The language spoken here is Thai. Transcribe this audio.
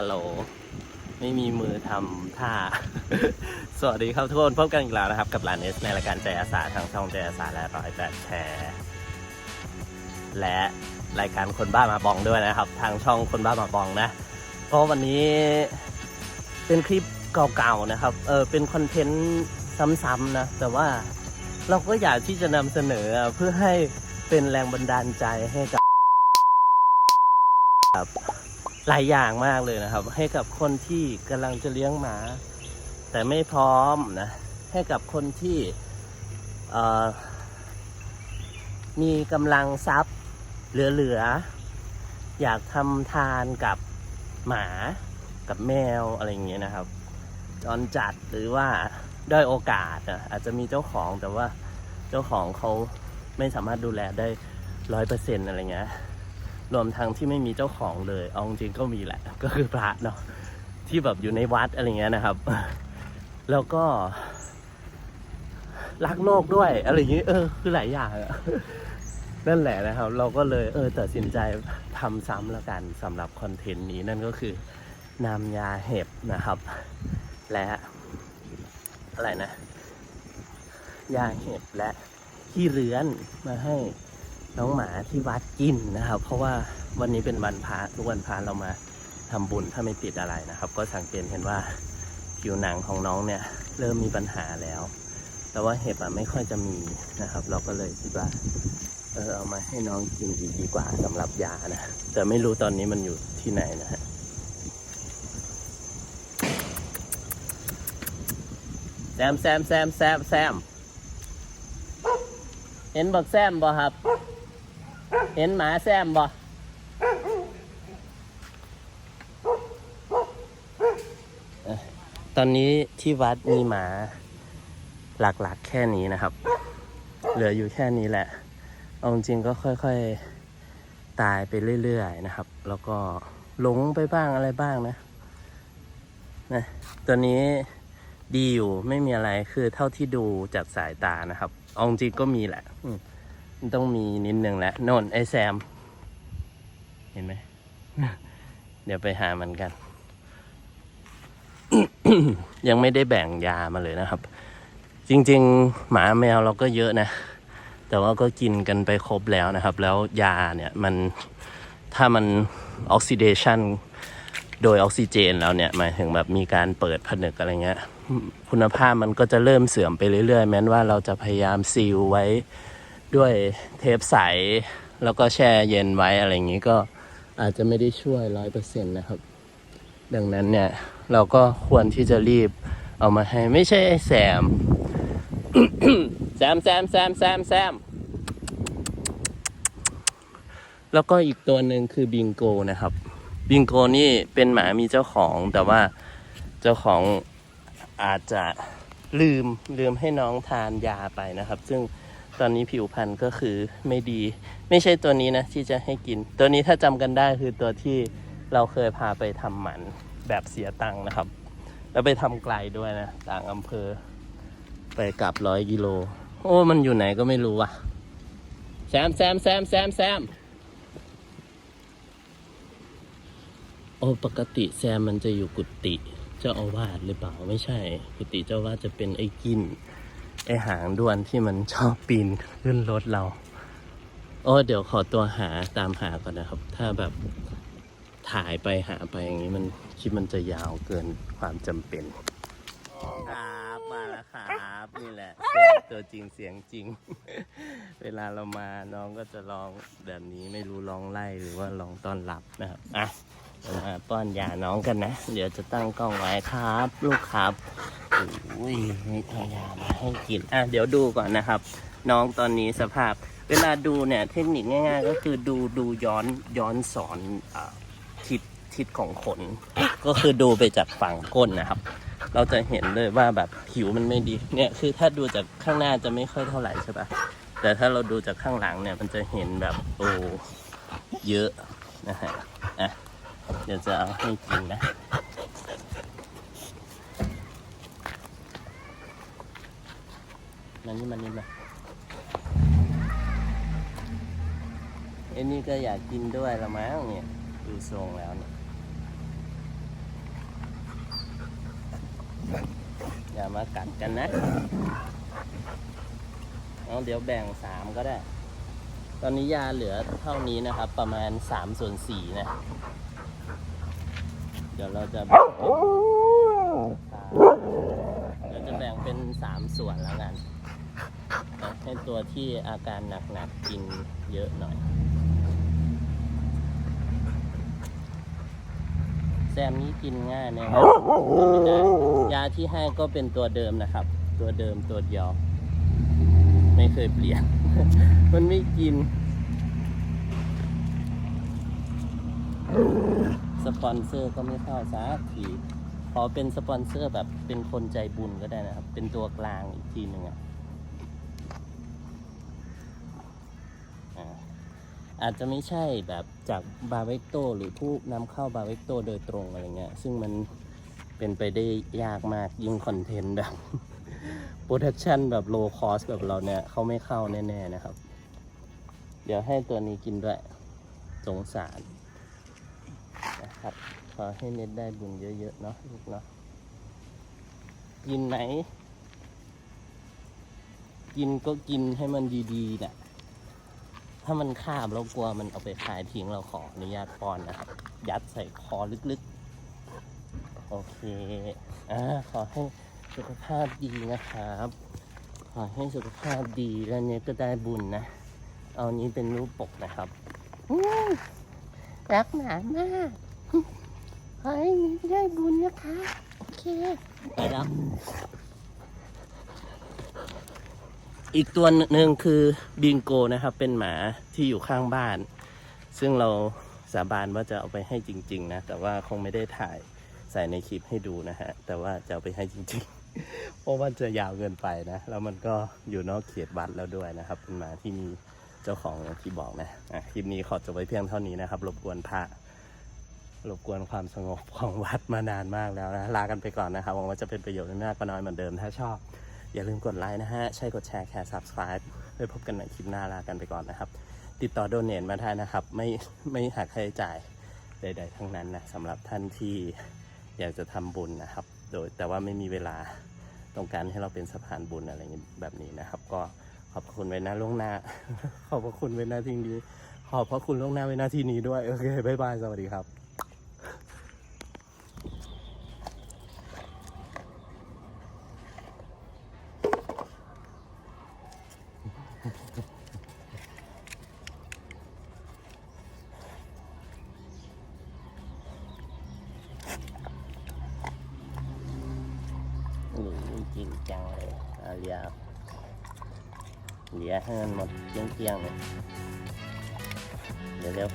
ฮัลโหล ไม่มีมือทำท่า สวัสดีครับทุกคนพบกันอีกแล้วนะครับ กับหลานเอสในรายการใจอาสาทางช่องใจอาสาและร้อยแปดแชร์ และรายการคนบ้ามาบองด้วยนะครับ ทางช่องคนบ้ามาบองนะ เพราะวันนี้เป็นคลิปเก่าๆนะครับ เออเป็นคอนเทนต์ซ้ำๆนะ แต่ว่าเราก็อยากที่จะนำเสนอเพื่อให้เป็นแรงบันดาลใจให้กับ หลายอย่างมากเลยนะครับ ให้กับคนที่กำลังจะเลี้ยงหมา แต่ไม่พร้อมนะ ให้กับคนที่มีกำลังทรัพย์เหลือๆอยากทำทานกับหมากับแมวอะไรอย่างเงี้ยนะครับจรจัดหรือว่าด้อยโอกาสนะอาจจะมีเจ้าของแต่ว่าเจ้าของเขาไม่สามารถดูแลได้ร้อยเปอร์เซ็นต์อะไรเงี้ย รวมทั้งที่ไม่มีเจ้าของเลย เอาจริงก็มีแหละ ก็คือพระเนาะที่แบบอยู่ในวัดอะไรเงี้ยนะครับ แล้วก็รักโลกด้วยอะไรอย่างงี้ เออ คือหลายอย่างนั่นแหละนะครับ เราก็เลยเออตัดสินใจทำซ้ำแล้วกันสำหรับคอนเทนต์นี้นั่นก็คือนำยาเห็บนะครับ และ อะไรนะ ยาเห็บและขี้เรื้อนมาให้ น้องหมาที่วัดกินนะครับ เพราะว่าวันนี้เป็นวันพระทุกวันพระเรามาทำบุญถ้าไม่ติดอะไรนะครับ ก็สังเกตเห็นว่าผิวหนังของน้องเนี่ยเริ่มมีปัญหาแล้ว แต่ว่าเห็บอะไม่ค่อยจะมีนะครับ เราก็เลยคิดว่าเออเอามาให้น้องกินอีกดีกว่าสำหรับยานะแต่ไม่รู้ตอนนี้มันอยู่ที่ไหนนะฮะแซมแซมแซมแซมแซมเห็นบักแซมบ่ครับ เห็นหมาแซมบ่ตอนนี้ที่วัดมีหมาหลักๆแค่นี้นะครับ เหลืออยู่แค่นี้แหละ เอาจริงก็ค่อยๆ ตายไปเรื่อยๆนะครับ แล้วก็หลงไปบ้างอะไรบ้างนะนะตัวนี้ดีอยู่ไม่มีอะไรคือเท่าที่ดูจากสายตานะครับ เอาจริงก็มีแหละอื ต้องมีนิดนึงแหละโน่นไอแซม เห็นไหม เดี๋ยวไปหามันกัน ยังไม่ได้แบ่งยามาเลยนะครับ จริง ๆ หมาแมวเราก็เยอะนะ แต่ว่าก็กินกันไปครบแล้วนะครับ แล้วยาเนี่ยมันถ้ามันออกซิเดชันโดยออกซิเจนแล้วเนี่ยหมายถึงแบบมีการเปิดผนึกอะไรเงี้ย คุณภาพมันก็จะเริ่มเสื่อมไปเรื่อยๆ แม้ว่าเราจะพยายามซีลไว้ ด้วยเทปใส แล้วก็แช่เย็นไว้อะไรอย่างนี้ก็อาจจะไม่ได้ช่วยร้อยเปอร์เซ็นต์นะครับ ดังนั้นเนี่ยเราก็ควรที่จะรีบเอามาให้ไม่ใช่แซม แซมแซมแซมแซมแซมแล้วก็อีกตัวหนึ่งคือบิงโกนะครับ บิงโกนี่เป็นหมามีเจ้าของแต่ว่าเจ้าของอาจจะลืมลืมให้น้องทานยาไปนะครับ ซึ่ง ตอนนี้ผิวพรรณก็คือไม่ดี ไม่ใช่ตัวนี้นะที่จะให้กิน ตัวนี้ถ้าจำกันได้คือตัวที่เราเคยพาไปทำหมันแบบเสียตังค์นะครับ แล้วไปทำไกลด้วยนะ ต่างอำเภอ ไปกลับร้อยกิโล โอ้ มันอยู่ไหนก็ไม่รู้อะแซมแซมแซมแซมแซมโอ้ปกติแซมมันจะอยู่กุฏิเจ้าอาวาสหรือเปล่าไม่ใช่ กุฏิเจ้าอาวาสจะเป็นไอ้กิน ไอหางด้วนที่มันชอบปีนขึ้นรถเรา โอ้เดี๋ยวขอตัวหาตามหาก่อนนะครับ ถ้าแบบถ่ายไปหาไปอย่างนี้มันคลิปมันจะยาวเกินความจำเป็น ครับมาแล้วครับนี่แหละตัวจริงเสียงจริง เวลาเรามาน้องก็จะร้องแบบนี้ไม่รู้ร้องไล่หรือว่าร้องต้อนรับนะครับอะมาป้อนยาน้องกันนะ เดี๋ยวจะตั้งกล้องไว้ครับ ลูกครับ อุ้ยมีเอายามาให้กิน อะเดี๋ยวดูก่อนนะครับ น้องตอนนี้สภาพ เวลาดูเนี่ยเทคนิคง่าย ๆ ก็คือดูดูย้อนย้อนสอนอทิศทิศของขน ก็คือดูไปจากฝั่งก้นนะครับ เราจะเห็นเลยว่าแบบผิวมันไม่ดี เนี่ยคือถ้าดูจากข้างหน้าจะไม่ค่อยเท่าไหร่ใช่ปะแต่ถ้าเราดูจากข้างหลังเนี่ยมันจะเห็นแบบโอ้เยอะนะฮะ อะ เดี๋ยวจะเอาให้กินนะ นันนี้มันนี่มาเอ็นนี่ก็อยากกินด้วยละมั้งเนี่ยดูทรงแล้วเนี่ยอย่ามากัดกันนะเอาเดี๋ยวแบ่งสามก็ได้ ตอนนี้ยาเหลือเท่านี้นะครับ ประมาณสามส่วนสี่นะ เดี๋ยวเราจะเราจะแบ่งเป็นสามส่วนแล้วกัน ให้ตัวที่อาการหนักๆกินเยอะหน่อย แซมนี้กินง่ายนะครับยาที่ให้ก็เป็นตัวเดิมนะครับ ตัวเดิมตัวเดียว ไม่เคยเปลี่ยน มันไม่กิน สปอนเซอร์ก็ไม่เข้าสักทีขอเป็นสปอนเซอร์แบบเป็นคนใจบุญก็ได้นะครับ เป็นตัวกลางอีกทีหนึ่งอะอ่า อาจจะไม่ใช่แบบจากบาเวกโตหรือผู้นำเข้าบาเวกโตโดยตรงอะไรเงี้ย ซึ่งมันเป็นไปได้ยากมากยิ่งคอนเทนต์แบบโปรดักชันแบบโลคอสแบบเราเนี่ยเขาไม่เข้าแน่ ๆ นะครับ เดี๋ยวให้ตัวนี้กินด้วยสงสารนะครับ ขอให้เน็ตได้บุญเยอะ ๆ เนาะลูกเนาะกินไหน กินก็กินให้มันดีๆนะ ถ้ามันคาบเรากลัวมันเอาไปขายทิ้งเราขออนุญาตป้อนนะครับ ยัดใส่คอลึกๆ โอเคอ่าขอให้สุขภาพดีนะครับ ขอให้สุขภาพดีแล้วเน็ตก็ได้บุญนะ เอานี้เป็นรูปปกนะครับรักหมามากขอให้ได้บุญนะคะ โอเค ไปแล้ว อีกตัวหนึ่งคือบิงโกนะครับ เป็นหมาที่อยู่ข้างบ้าน ซึ่งเราสาบานว่าจะเอาไปให้จริง ๆ นะ แต่ว่าคงไม่ได้ถ่ายใส่ในคลิปให้ดูนะฮะ แต่ว่าจะเอาไปให้จริง ๆ เพราะว่าจะยาวเกินไปนะ แล้วมันก็อยู่นอกเขตวัดแล้วด้วยนะครับ เป็นหมาที่มีเจ้าของที่บอกนะะคลิปนี้ขอจบไว้เพียงเท่านี้นะครับ รบกวนพระรบกวนความสงบของวัดมานานมากแล้วนะ ลากันไปก่อนนะครับหวังว่าจะเป็นประโยชน์ไม่มากก็น้อยเหมือนเดิม ถ้าชอบ อย่าลืมกดไลค์นะฮะ ใช่กดแชร์แค่ subscribe ไว้พบกันในคลิปหน้าลากันไปก่อนนะครับ ติดต่อโดเนทมาได้นะครับ ไม่ไม่หักค่าใช้จ่ายใด ๆ ทั้งนั้นนะสำหรับท่านที่อยากจะทำบุญนะครับ โดยแต่ว่าไม่มีเวลาต้องการให้เราเป็นสะพานบุญอะไรอย่างนี้แบบนี้นะครับ ก็ขอบคุณไว้นะล่วงหน้า ขอบพระคุณไว้น้าที่นี้ ขอบพระคุณล่วงหน้าไว้หน้าที่นี้ด้วย โอเค บ๊ายบาย สวัสดีครับ จริงจังเลยเหลียเหลียให้มันหมดเกลี้ยงเลยเดี๋ยวเร็ว